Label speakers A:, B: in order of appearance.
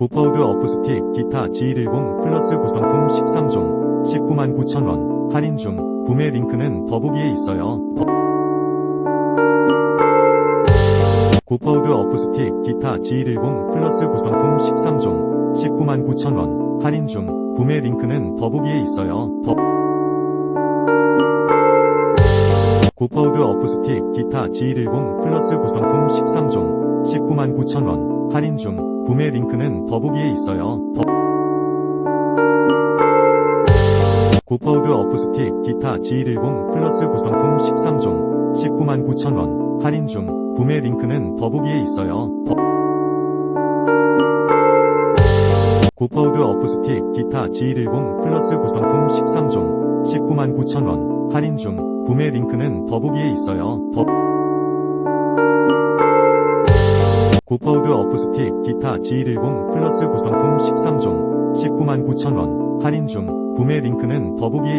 A: 고파우드 어쿠스틱 기타 G110 플러스 구성품 13종 19만 9천원 할인 중 구매 링크는 더보기에 있어요. 더- 고파우드 어쿠스틱 기타 G110 플러스 구성품 13종 19만 9천원 할인 중 구매 링크는 더보기에 있어요. 더- 고파우드 어쿠스틱 기타 G110 플러스 구성품 13종 19만 9천원 할인 중 구매 링크는 더보기에 있어요. 더- 고파우드 어쿠스틱 기타 G110 플러스 구성품 13종 19만 9천원 할인 중 구매 링크는 더보기에 있어요. 더- 고파우드 어쿠스틱 기타 G110 플러스 구성품 13종 19만 9천원 할인 중 구매 링크는 더보기에 있어요. 더- 고파우드 어쿠스틱 기타 G110 플러스 구성품 13종 19만 9천원 할인 중 구매 링크는 더보기에 있어요.